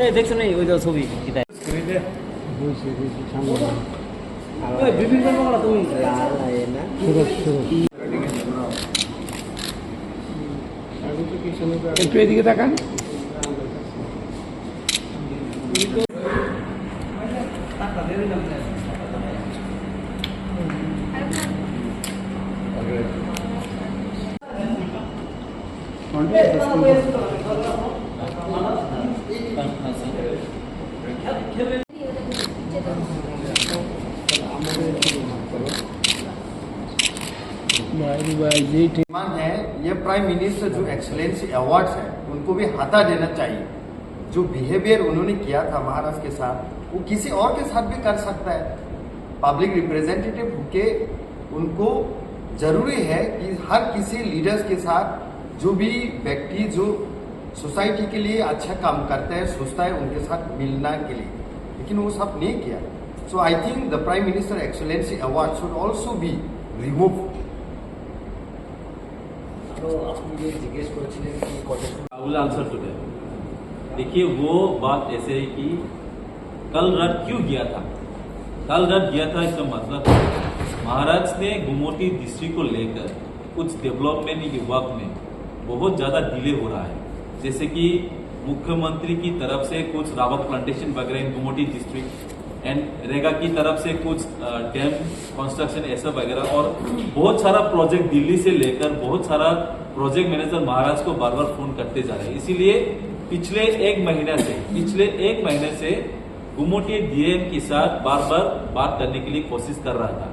এই দেখছ না ওই যে ছবি? কিতায় বুঝছি বুঝছি সামনে ওই है, ये प्राइम मिनिस्टर जो एक्सलेंसी अवार्ड्स है, उनको भी हटा देना चाहिए। जो बिहेवियर उन्होंने किया था महाराष्ट्र के साथ, वो किसी और के साथ भी कर सकता है। पब्लिक रिप्रेजेंटेटिव के, उनको ज़रूरी है कि हर किसी लीडर्स के साथ जो भी व्यक्ति जो सोसाइटी के लिए अच्छा काम करता है, सोचता है, उनके साथ मिलना के लिए। लेकिन वो सब नहीं किया। So I think the prime minister excellency award should also be remove will answer to that देखिए, वो बात ऐसे है कि कल रात क्यों गया था? कल रात गया था इसका मतलब महाराज ने गुमोटी डिस्ट्रिक्ट को लेकर कुछ डेवलपमेंट के वर्क में बहुत ज़्यादा डिले हो रहा है। जैसे कि मुख्यमंत्री की तरफ़ से कुछ रावत प्लांटेशन वगैरह इन गुमोटी डिस्ट्रिक्ट एंड रेगा की तरफ़ से कुछ डैम कंस्ट्रक्शन ऐसा वगैरह और बहुत सारा प्रोजेक्ट दिल्ली से लेकर बहुत सारा प्रोजेक्ट मैनेजर महाराज को बार बार फ़ोन करते जा रहे हैं। इसीलिए पिछले एक महीने से पिछले एक महीने से गुमोटी डीएम के साथ बार बार बात करने के लिए कोशिश कर रहा था।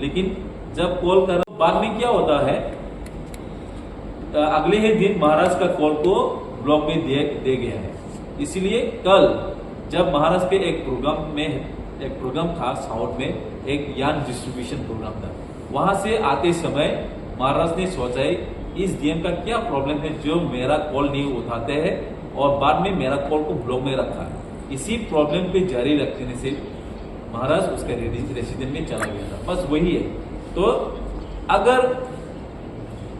लेकिन जब कॉल कर बाद में क्या होता है अगले ही दिन महाराज का कॉल को ब्लॉक में दे, दे गया है। इसीलिए कल जब महाराज के एक प्रोग्राम में, एक प्रोग्राम था साउथ में, एक यान डिस्ट्रीब्यूशन प्रोग्राम था, वहाँ से आते समय महाराज ने सोचा इस डीएम का क्या प्रॉब्लम है जो मेरा कॉल नहीं उठाते हैं और बाद में मेरा कॉल को ब्लॉक में रखा इसी प्रॉब्लम पे जारी रखने से महाराज उसके रेसिडेंट में चला गया था। बस वही है। तो अगर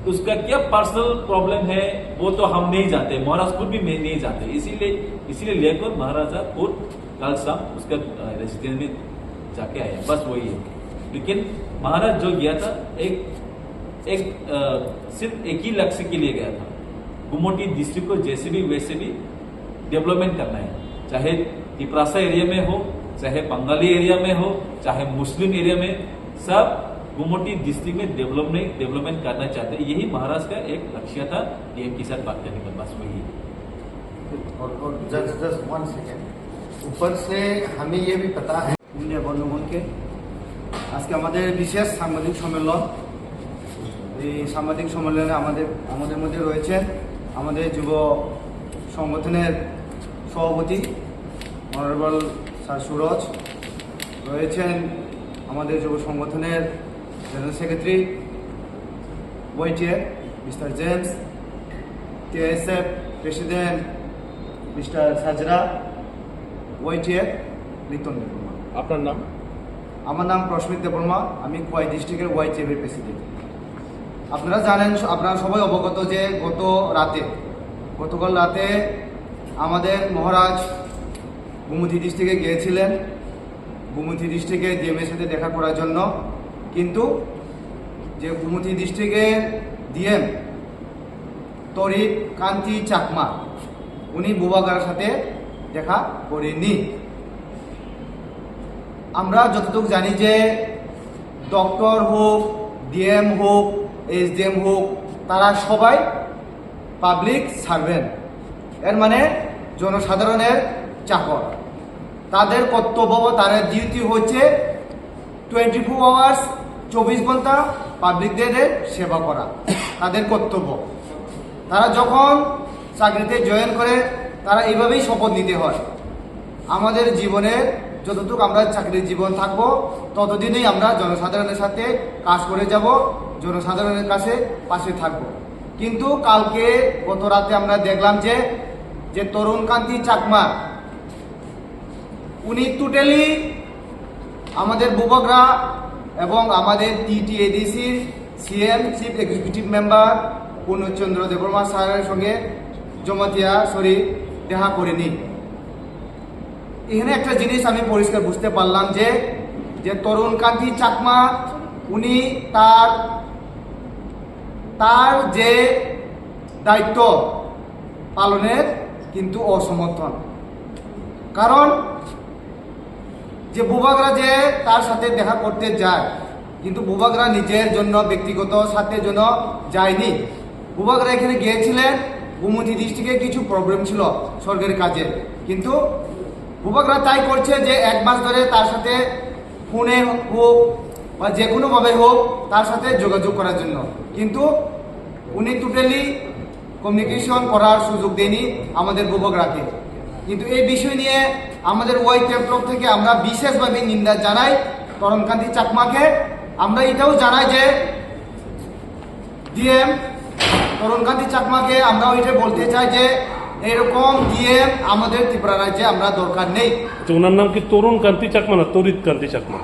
उसका क्या पर्सनल प्रॉब्लम है वो तो हम नहीं जानते महाराज खुद भी नहीं जानते। इसीलिए इसीलिए लेकर महाराजा खुद कल शाम उसका रेसिडेंट में जाके आया। बस वही है। लेकिन महाराज जो गया था एक एक अ, सिर्फ़ एक ही लक्ष्य के लिए गया था। गुमोटी डिस्ट्रिक्ट को जैसे भी वैसे भी डेवलपमेंट करना है। चाहे तिपरासा एरिया में हो चाहे बंगाली एरिया में हो चाहे मुस्लिम एरिया में सब गुमोटी डिस्ट्रिक्ट में डेवलपमेंट डेवलपमेंट करना चाहते हैं यही महाराष्ट्र का एक लक्ष्य था डीएम के साथ बात करने का बस वही है और और जस्ट जस्ट वन सेकेंड ऊपर से हमें ये भी पता है মিডিয়া বন্ধুগণকে আজকে আমাদের বিশেষ সাংবাদিক সম্মেলন এই সাংবাদিক সম্মেলনে আমাদের আমাদের মধ্যে রয়েছেন আমাদের যুব সংগঠনের সভাপতি অনারেবল স্যার সুরজ রয়েছেন আমাদের যুব সংগঠনের general secretary YTA mister James TSF president mister Sajra YTA Liton Debbarma আপনার নাম? আমার নাম প্রস্মিত দেবর্মা আমি খোয়াই ডিস্ট্রিক্টের ওয়াই প্রেসিডেন্ট আপনারা জানেন আপনারা সবাই অবগত যে গত রাতে গতকাল রাতে আমাদের মহারাজ গুমতি ডিস্ট্রিক্টে গিয়েছিলেন। গুমতি ডিস্ট্রিক্টে ডিএমের সাথে দেখা করার জন্য কিন্তু যে গুমতি ডিস্ট্রিক্টের ডিএম তরিক কান্তি চাকমা, উনি বুবাগার সাথে দেখা করেনি আমরা যতটুকু জানি যে ডক্টর হোক ডিএম হোক এসডিএম হোক, তারা সবাই পাবলিক সার্ভেন্ট এর মানে জনসাধারণের চাকর। তাদের কর্তব্য তাদের ডিউটি হচ্ছে টোয়েন্টি ফোর আওয়ার্স চব্বিশ ঘণ্টা পাবলিকদের সেবা করা, তাদের কর্তব্য। তারা যখন চাকরিতে জয়েন করে, তারা এইভাবেই শপথ নিতে হয়। আমাদের জীবনে যতটুকু আমরা চাকরির জীবন থাকব, ততদিনই আমরা জনসাধারণের সাথে কাজ করে যাব, জনসাধারণের কাছে পাশে থাকব। কিন্তু কালকে গত রাতে আমরা দেখলাম যে যে তরুণকান্তি চাকমা, উনি টোটালি আমাদের বুবকরা এবং আমাদের টিটিএডিসির CM chief executive member Purnachandra Debbarma স্যারের সঙ্গে জমাতিয়া সরি, দেখা করে করেনি এখানে একটা জিনিস আমি পরিষ্কার বুঝতে পারলাম যে যে তরুণ কান্তি চাকমা, উনি তার তার যে দায়িত্ব পালনের কিন্তু অসমর্থন। কারণ যে বুবাগরা যে তার সাথে দেখা করতে যায়, কিন্তু বুবাগরা নিজের জন্য, ব্যক্তিগত স্বার্থের জন্য যায়নি। বুবাগরা এখানে গিয়েছিলেন, গোমতী ডিস্ট্রিক্টে কিছু প্রবলেম ছিল সরকারি কাজে। কিন্তু বুবাগরা তাই করছে যে এক মাস ধরে তার সাথে ফোনে হোক বা যে কোনোভাবে হোক, তার সাথে যোগাযোগ করার জন্য। কিন্তু উনি টোটালি কমিউনিকেশন করার সুযোগ দেয়নি আমাদের বুবকরাকে কিন্তু এই বিষয় নিয়ে আমাদের ওয়াই ক্যাম্প থেকে আমরা বিশেষভাবে নিন্দা জানাই তরণকান্তি চাকমাকে। আমরা এটাও জানাই যে ডিএম তরুণকান্তি চাকমাকে আমরা ওইটা বলতে চাই যে এরকম ডিএম আমাদের ত্রিপুরা রাজ্যে আমরা দরকার নেই। তো ওনার নাম কি তরুণ কান্তি চাকমা না তরিত কান্তি চাকমা?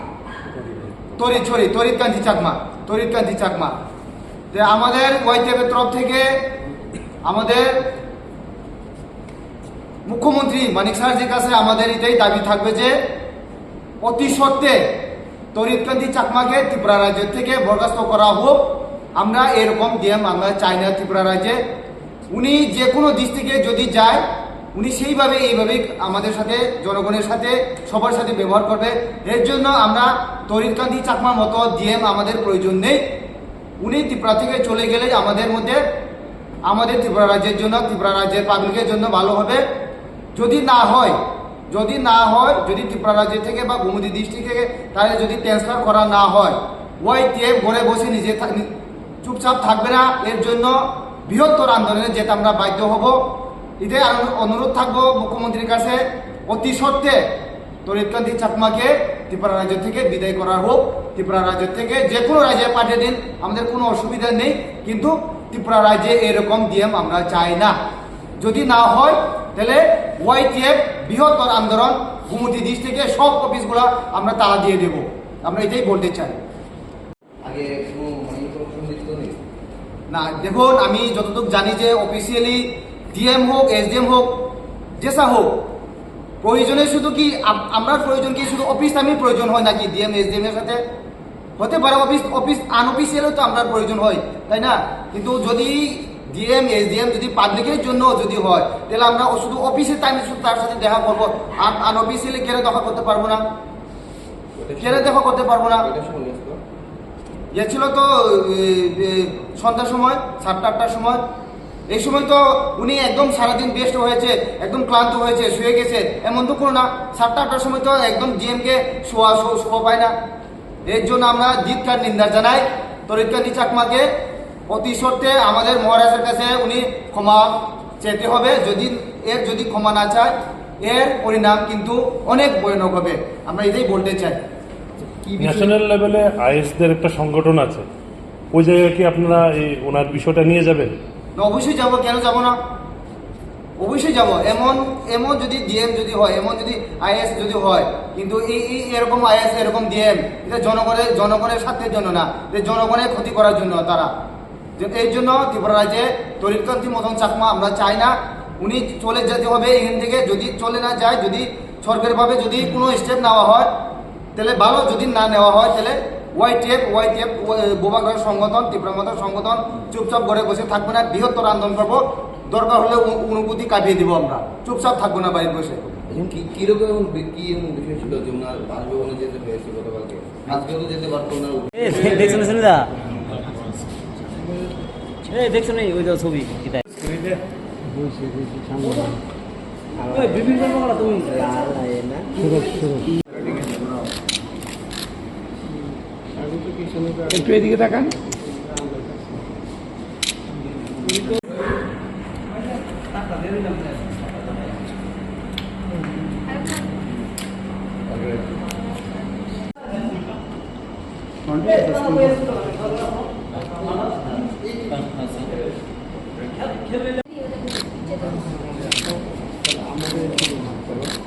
তরিত সরি তরিত কান্তি চাকমা তরিত কান্তি চাকমা। যে আমাদের ওয়াইটিএফের তরফ থেকে আমাদের মুখ্যমন্ত্রী মানিক স্যারজির কাছে আমাদের এটাই দাবি থাকবে যে, অতি সত্ত্বে তরিতকান্তি চাকমাকে ত্রিপুরা রাজ্যের থেকে বরখাস্ত করা হোক। আমরা এরকম ডিএম আমরা চাই না ত্রিপুরা রাজ্যে। উনি যে কোনো ডিস্ট্রিক্টে যদি যায়, উনি সেইভাবে, এইভাবে আমাদের সাথে, জনগণের সাথে, সবার সাথে ব্যবহার করবে। এর জন্য আমরা তরিতকান্তি চাকমার মতো ডিএম আমাদের প্রয়োজন নেই। উনি ত্রিপুরা থেকে চলে গেলে আমাদের মধ্যে, আমাদের ত্রিপুরা রাজ্যের জন্য, ত্রিপুরা রাজ্যের পাবলিকের জন্য ভালো হবে। যদি না হয়, যদি না হয়, যদি ত্রিপুরা রাজ্য থেকে বা গোমতী ডিস্ট্রিক্ট থেকে তাহলে যদি ট্রান্সফার করা না হয় ওই টিএফ ঘরে বসে নিজে চুপচাপ থাকবে না। এর জন্য বৃহত্তর আন্দোলনে যেতে আমরা বাধ্য হব। আনু- অনুরোধ থাকব মুখ্যমন্ত্রীর কাছে। অতি সত্ত্বে তরিতকান্তি চাকমাকে ত্রিপুরা রাজ্য থেকে বিদায় করা হোক। ত্রিপুরা রাজ্য থেকে যে কোনো রাজ্যে পাঠিয়ে দিন। আমাদের কোনো অসুবিধা নেই। কিন্তু ত্রিপুরা রাজ্যে এরকম ডিএম আমরা চাই না। যদি না হয় তাহলে ওয়াইটিএফ বৃহত্তর আন্দোলন গুমতি ডিস্ট্রিক্টে সব অফিসগুলো আমরা তালা দিয়ে দেব। আমরা এটাই বলতে চাই। আগে না দেখুন আমি যতটুকু জানি যে অফিসিয়ালি ডিএম হোক এসডিএম হোক যেসা হোক প্রয়োজনে শুধু কি আম- আমরা প্রয়োজন কি শুধু অফিস আমি প্রয়োজন হয় নাকি ডিএম এসডিএম এর সাথে? হতে পারে অফিস অফিস আনঅফিসিয়ালও তো আমরা প্রয়োজন হয় তাই না? কিন্তু যদি ডিএম এসডিএম যদি পাবলিকের জন্য যদি হয়, তাহলে আমরা শুধু অফিসের টাইমে শুধু তার সাথে দেখা করব। আর আনঅফিসিয়ালি কেন দেখা করতে পারব না। কেন দেখা করতে পারব না। গেছিল তো সন্ধ্যার সময়, সাতটা আটটার সময়। এই সময় তো উনি একদম সারাদিন বেস্ট হয়েছে, একদম ক্লান্ত হয়েছে, শুয়ে গেছে, এমন তো কোনো না। সাতটা আটটার সময় তো একদম জিএমকে শোয়া, শো- শোয়া পায় না। এর জন্য আমরা জিতকার নিন্দা জানাই। তরিতকান্তি চাকমাকে অতি সত্ত্বে আমাদের মহারাজের কাছে উনি ক্ষমা চেতে হবে। যদি এর যদি ক্ষমা না চায় এর পরিণাম কিন্তু অনেক ভয়ানক হবে। আমরা এটাই বলতে চাই। ন্যাশনাল লেভেলে আইএসদের একটা সংগঠন আছে। ওই জায়গায় কি আপনারা এই ওনার বিষয়টা নিয়ে যাবেন? অবশ্যই যাব। কেন যাব না? অবশ্যই যাব। এমন এমন যদি ডিএম যদি হয় এমন যদি আইএস যদি হয় কিন্তু এই এই এরকম আইএস এরকম ডিএম এটা জনগণের জনগণের স্বার্থের জন্য না। জনগণের ক্ষতি করার জন্য তারা। এই জন্য ত্রিপুরা রাজ্যে তরিতকান্তি মতন চাকমা আমরা চাই না। উনি চলে যেতে হবে এখান থেকে। যদি চলে না যায় যদি সরকারিভাবে যদি কোনো স্টেপ নেওয়া হয় তাহলে ভালো। যদি না নেওয়া হয় তাহলে ওয়াই ওয়াইটিএফ ওয়াইটিএফ বোবাগড় সংগঠন তীব্রমত সংগঠন চুপচাপ ঘরে বসে থাকব না। বৃহত্তর আন্দোলন করব। দরকার হলে অনুভূতি কাটিয়ে দিব আমরা। চুপচাপ থাকব না বাড়িতে বসে। কি কীরকম কি এমন বিষয় ছিল যে ওনার বাসভবনে যেতে হয়েছে গতকালকে? আজকেও তো যেতে পারতো না। দেখছ না ওই যে ছবি সামনে ওই বিভিন্ন তুমি একটু এদিকে তাকান।